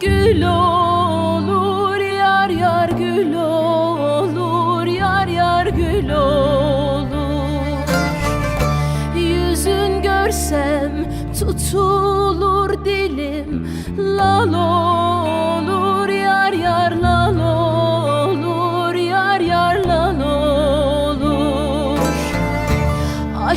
gül olur yar yar gül olur yar yar gül olur. Yüzün görsem tutulur dilim lal olur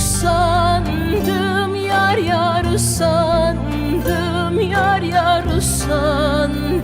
Usandım yar yar usandım Yar yar usandım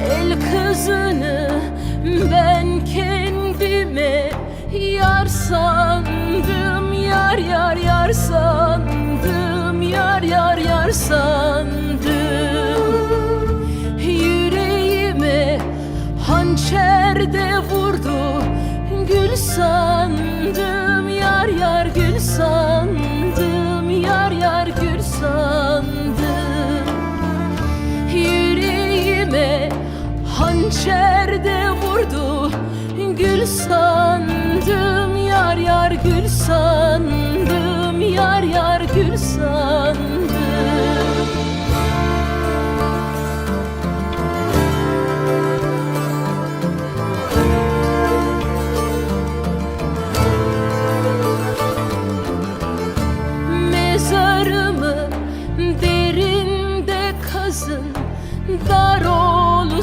El kızını ben kendime yar sandım Yar yar yar sandım Yar yar yar sandım. Yüreğime hançer de vurdu Gül sandım sandım Yar yar gül sandım. Yüreğime hançer de vurdu Gül sandım yar yar gül sandım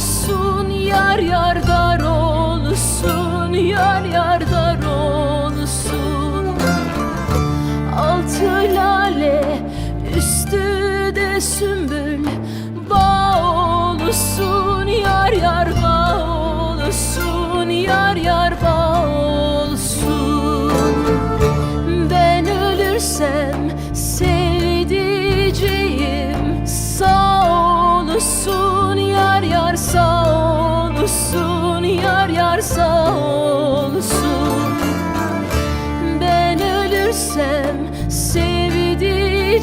olsun yar yar dar olsun Yar yar dar olsun. Altı lale üstü de sümbül Bağ olsun yar yar bağ olsun Yar yar bağ olsun. Ben ölürsem sevdiceğim